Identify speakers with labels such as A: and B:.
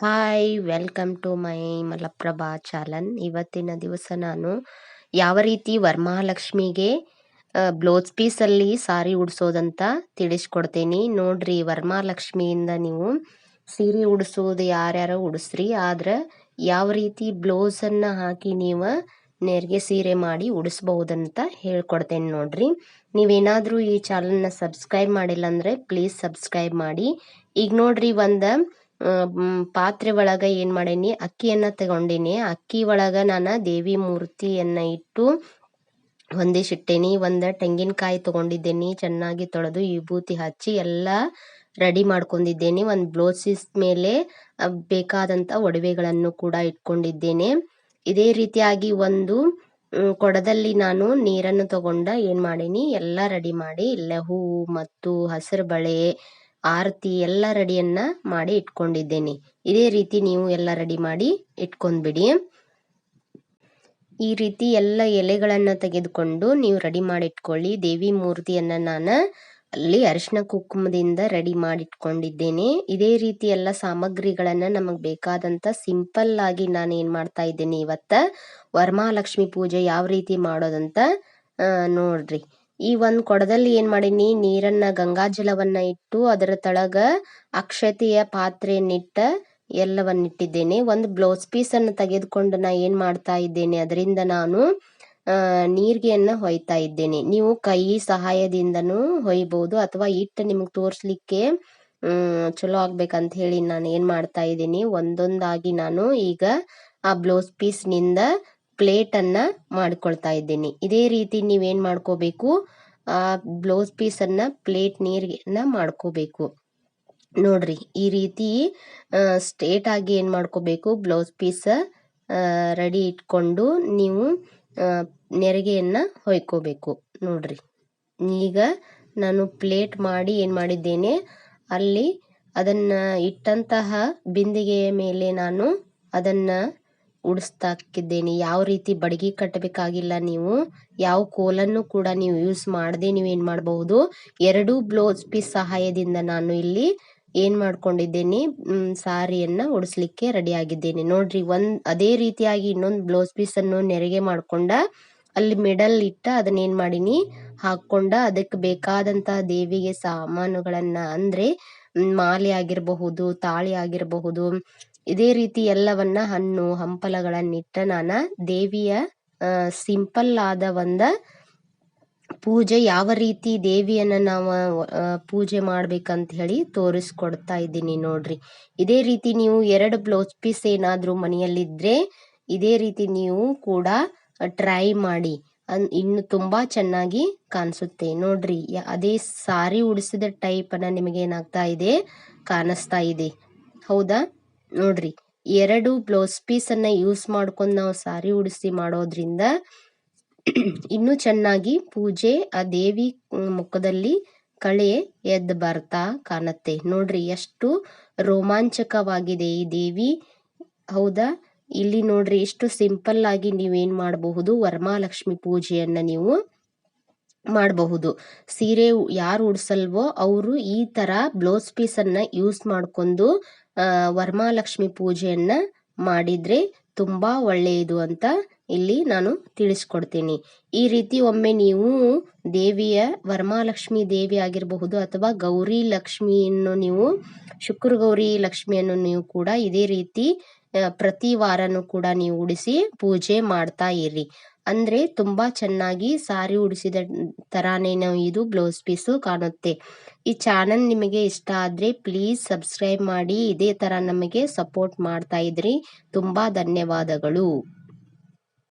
A: Hi welcome to my Malaprabha Chalan ಇವತ್ತಿನ ದಿವಸ ನಾನು ಯಾವ ರೀತಿ ವರಮಹಾಲಕ್ಷ್ಮಿಗೆ ಬ್ಲೌಸ್ ಪೀಸಲ್ಲಿ ಸಾರಿ ಉಡಿಸೋದಂತ ತಿಳಿಸ್ಕೊಡ್ತೀನಿ. ನೋಡ್ರಿ ವರಮಹಾಲಕ್ಷ್ಮಿಯಿಂದ ನೀವು ಸೀರೆ ಉಡಿಸೋದು ಯಾರ್ಯಾರು ಉಡಿಸ್ರಿ. ಆದ್ರೆ ಯಾವ ರೀತಿ ಬ್ಲೌಸನ್ನು ಹಾಕಿ ನೀವು ನೆರಿಗೆ ಸೀರೆ ಮಾಡಿ ಉಡಿಸ್ಬಹುದಂತ ಹೇಳ್ಕೊಡ್ತೇನೆ ನೋಡ್ರಿ. ನೀವೇನಾದರೂ ಈ ಚಾನಲ್ನ ಸಬ್ಸ್ಕ್ರೈಬ್ ಮಾಡಿಲ್ಲ ಅಂದರೆ ಪ್ಲೀಸ್ ಸಬ್ಸ್ಕ್ರೈಬ್ ಮಾಡಿ. ಈಗ ನೋಡ್ರಿ, ಒಂದು ಪಾತ್ರೆ ಒಳಗ ಏನ್ ಮಾಡೇನಿ? ಅಕ್ಕಿಯನ್ನ ತಗೊಂಡಿನಿ. ಅಕ್ಕಿ ಒಳಗ ನಾನು ದೇವಿ ಮೂರ್ತಿಯನ್ನ ಇಟ್ಟು ಹೊಂದಿಸಿಟ್ಟೇನಿ ಒಂದ ತೆಂಗಿನಕಾಯಿ ತಗೊಂಡಿದ್ದೇನಿ. ಚೆನ್ನಾಗಿ ತೊಳೆದು ವಿಭೂತಿ ಹಚ್ಚಿ ಎಲ್ಲ ರೆಡಿ ಮಾಡ್ಕೊಂಡಿದ್ದೇನೆ. ಒಂದು ಬ್ಲೌಸಿಸ್ ಮೇಲೆ ಬೇಕಾದಂತ ಒಡವೆಗಳನ್ನು ಕೂಡ ಇಟ್ಕೊಂಡಿದ್ದೇನೆ. ಇದೇ ರೀತಿಯಾಗಿ ಒಂದು ಕೊಡದಲ್ಲಿ ನಾನು ನೀರನ್ನು ತಗೊಂಡ ಏನ್ ಮಾಡೀನಿ? ಎಲ್ಲ ರೆಡಿ ಮಾಡಿ, ಇಲ್ಲ ಹೂವು ಮತ್ತು, ಹಸಿರು ಬಳೆ ಆರತಿ ಎಲ್ಲ ರೆಡಿಯನ್ನ ಮಾಡಿ ಇಟ್ಕೊಂಡಿದ್ದೇನೆ. ಇದೇ ರೀತಿ ನೀವು ಎಲ್ಲ ರೆಡಿ ಮಾಡಿ ಇಟ್ಕೊಂಡ್ಬಿಡಿ. ಈ ರೀತಿ ಎಲ್ಲ ಎಲೆಗಳನ್ನು ತೆಗೆದುಕೊಂಡು ನೀವು ರೆಡಿ ಮಾಡಿ ಇಟ್ಕೊಳ್ಳಿ. ದೇವಿ ಮೂರ್ತಿಯನ್ನ ನಾನು ಅಲ್ಲಿ ಅರಿಶಿನ ಕುಂಕುಮದಿಂದ ರೆಡಿ ಮಾಡಿ ಇಟ್ಕೊಂಡಿದ್ದೇನೆ. ಇದೇ ರೀತಿ ಎಲ್ಲ ಸಾಮಗ್ರಿಗಳನ್ನ ನಮಗೆ ಬೇಕಾದಂತ ಸಿಂಪಲ್ ಆಗಿ ನಾನು ಏನು ಮಾಡ್ತಾ ಇದ್ದೇನೆ ಇವತ್ತ? ವರಮಹಾಲಕ್ಷ್ಮಿ ಪೂಜೆ ಯಾವ ರೀತಿ ಮಾಡೋದಂತ ನೋಡ್ರಿ. ಈ ಒಂದ್ ಕೊಡದಲ್ಲಿ ಏನ್ ಮಾಡೀನಿ, ನೀರನ್ನ ಗಂಗಾಜಲವನ್ನ ಇಟ್ಟು ಅದರ ತಳಗ ಅಕ್ಷತೆಯ ಪಾತ್ರೆಯನ್ನಿಟ್ಟ ಎಲ್ಲವನ್ನಿಟ್ಟಿದ್ದೇನೆ ಒಂದು ಬ್ಲೌಸ್ ಪೀಸ್ ಅನ್ನು ತೆಗೆದುಕೊಂಡು ನಾ ಏನ್ ಮಾಡ್ತಾ ಇದ್ದೇನೆ, ಅದರಿಂದ ನಾನು ನೀರ್ಗೆಯನ್ನ ಹೊಯ್ತಾ ಇದ್ದೇನೆ. ನೀವು ಕೈ ಸಹಾಯದಿಂದನು ಹೊಯ್ಬಹುದು ಅಥವಾ ಇಟ್ಟು ನಿಮ್ಗೆ ತೋರಿಸ್ಲಿಕ್ಕೆ ಚಲೋ ಆಗ್ಬೇಕಂತ ಹೇಳಿ ನಾನು ಏನ್ ಮಾಡ್ತಾ ಇದ್ದೀನಿ. ಒಂದೊಂದಾಗಿ ನಾನು ಈಗ ಆ ಬ್ಲೌಸ್ ಪೀಸ್ ನಿಂದ ಪ್ಲೇಟ್ ಅನ್ನ ಮಾಡ್ಕೊಳ್ತಾ ಇದ್ದೀನಿ. ಇದೇ ರೀತಿ ನೀವೇನು ಮಾಡ್ಕೋಬೇಕು? ಆ ಬ್ಲೌಸ್ ಪೀಸ್ ಅನ್ನ ಪ್ಲೇಟ್ ನೀರ್ನ ಮಾಡ್ಕೋಬೇಕು. ನೋಡ್ರಿ, ಈ ರೀತಿ ಸ್ಟ್ರೇಟ್ ಆಗಿ ಏನ್ ಮಾಡ್ಕೋಬೇಕು? ಬ್ಲೌಸ್ ಪೀಸ್ ರೆಡಿ ಇಟ್ಕೊಂಡು ನೀವು ನೆರಿಗೆಯನ್ನ ಹೊಯ್ಕೋಬೇಕು. ನೋಡ್ರಿ, ಈಗ ನಾನು ಪ್ಲೇಟ್ ಮಾಡಿ ಏನು ಮಾಡಿದ್ದೇನೆ? ಅಲ್ಲಿ ಅದನ್ನ ಇಟ್ಟಂತಹ ಬಿಂದಿಗೆಯ ಮೇಲೆ ನಾನು ಅದನ್ನ ಉಡಿಸ್ತಾಕಿದ್ದೇನೆ. ಯಾವ ರೀತಿ ಬಡಗಿ ಕಟ್ಟಬೇಕಾಗಿಲ್ಲ ನೀವು. ಯಾವ ಕೋಲನ್ನು ಕೂಡ ನೀವು ಯೂಸ್ ಮಾಡದೆ ನೀವು ಏನ್ ಮಾಡಬಹುದು. ಎರಡು ಬ್ಲೌಸ್ ಪೀಸ್ ಸಹಾಯದಿಂದ ನಾನು ಇಲ್ಲಿ ಏನ್ ಮಾಡ್ಕೊಂಡಿದ್ದೇನೆ. ಸಾರಿಯನ್ನ ಉಡಿಸ್ಲಿಕ್ಕೆ ರೆಡಿ ಆಗಿದ್ದೇನೆ ನೋಡ್ರಿ, ಒಂದ್, ಅದೇ ರೀತಿಯಾಗಿ ಇನ್ನೊಂದು ಬ್ಲೌಸ್ ಪೀಸ್ ಅನ್ನು ನೆರಿಗೆ ಮಾಡ್ಕೊಂಡ ಅಲ್ಲಿ ಮಿಡಲ್ ಇಟ್ಟ ಅದನ್ನ ಏನ್ ಮಾಡಿನಿ, ಹಾಕೊಂಡ ಅದಕ್ಕೆ ಬೇಕಾದಂತಹ ದೇವಿಗೆ ಸಾಮಾನುಗಳನ್ನ ಅಂದ್ರೆ ಮಾಲೆ ಆಗಿರಬಹುದು, ತಾಳಿ ಆಗಿರಬಹುದು ಇದೇ ರೀತಿ ಎಲ್ಲವನ್ನ ಹಣ್ಣು ಹಂಪಲಗಳನ್ನಿಟ್ಟ ನಾನು ದೇವಿಯ ಸಿಂಪಲ್ ಆದ ಒಂದ ಪೂಜೆ, ಯಾವ ರೀತಿ ದೇವಿಯನ್ನ ನಾವು ಪೂಜೆ ಮಾಡ್ಬೇಕಂತ ಹೇಳಿ ತೋರಿಸ್ಕೊಡ್ತಾ ಇದ್ದೀನಿ ನೋಡ್ರಿ. ಇದೇ ರೀತಿ ನೀವು ಎರಡು ಬ್ಲೌಸ್ ಪೀಸ್ ಏನಾದರೂ ಮನೆಯಲ್ಲಿದ್ದರೆ ಇದೇ ರೀತಿ ನೀವು ಕೂಡ ಟ್ರೈ ಮಾಡಿ. ಇನ್ನು ತುಂಬಾ ಚೆನ್ನಾಗಿ ಕಾಣಿಸುತ್ತೆ ನೋಡ್ರಿ. ಅದೇ ಸಾರಿ ಉಡಿಸಿದ ಟೈಪನ್ನು ನಿಮಗೆ ಏನಾಗ್ತಾ ಇದೆ, ಕಾಣಿಸ್ತಾ ಇದೆ. ಹೌದಾ? ನೋಡ್ರಿ, ಎರಡು ಬ್ಲೌಸ್ ಪೀಸ್ ಅನ್ನ ಯೂಸ್ ಮಾಡ್ಕೊಂಡು ನಾವು ಸಾರಿ ಉಡಿಸಿ ಮಾಡೋದ್ರಿಂದ ಇನ್ನು ಚೆನ್ನಾಗಿ ಪೂಜೆ, ಆ ದೇವಿ ಮುಖದಲ್ಲಿ ಕಳೆ ಎದ್ದು ಬರ್ತಾ ಕಾಣುತ್ತೆ. ನೋಡ್ರಿ, ಎಷ್ಟು ರೋಮಾಂಚಕವಾಗಿದೆ ಈ ದೇವಿ. ಹೌದಾ? ಇಲ್ಲಿ ನೋಡ್ರಿ, ಎಷ್ಟು ಸಿಂಪಲ್ ಆಗಿ ನೀವೇನ್ ಮಾಡಬಹುದು, ವರ್ಮಾಲಕ್ಷ್ಮಿ ಪೂಜೆಯನ್ನ ನೀವು ಮಾಡಬಹುದು. ಸೀರೆ ಯಾರು ಉಡ್ಸಲ್ವೋ ಅವರು ಈ ತರ ಬ್ಲೌಸ್ ಪೀಸನ್ನು ಯೂಸ್ ಮಾಡ್ಕೊಂಡು ವರಮಹಾಲಕ್ಷ್ಮಿ ಪೂಜೆಯನ್ನ ಮಾಡಿದ್ರೆ ತುಂಬಾ ಒಳ್ಳೆಯದು ಅಂತ ಇಲ್ಲಿ ನಾನು ತಿಳಿಸ್ಕೊಡ್ತೀನಿ. ಈ ರೀತಿ ಒಮ್ಮೆ ನೀವು ದೇವಿಯ, ವರ್ಮಾಲಕ್ಷ್ಮಿ ದೇವಿ ಆಗಿರಬಹುದು ಅಥವಾ ಗೌರಿ ಲಕ್ಷ್ಮಿಯನ್ನು ನೀವು ಶುಕ್ರ ಗೌರಿ ಲಕ್ಷ್ಮಿಯನ್ನು ನೀವು ಕೂಡ ಇದೇ ರೀತಿ ಪ್ರತಿ ವಾರನೂ ಕೂಡ ನೀವು ಉಡಿಸಿ ಪೂಜೆ ಮಾಡ್ತಾ ಇರಿ. ಅಂದ್ರೆ ತುಂಬಾ ಚೆನ್ನಾಗಿ ಸಾರಿ ಉಡಿಸಿದ ತರಾನೇ ಇದು ಬ್ಲೌಸ್ ಪೀಸು ಕಾಣುತ್ತೆ. ಈ ಚಾನಲ್ ನಿಮಗೆ ಇಷ್ಟ ಆದ್ರೆ ಪ್ಲೀಸ್ ಸಬ್ಸ್ಕ್ರೈಬ್ ಮಾಡಿ, ಇದೇ ತರ ನಮಗೆ ಸಪೋರ್ಟ್ ಮಾಡ್ತಾ ಇದ್ರಿ. ತುಂಬಾ ಧನ್ಯವಾದಗಳು.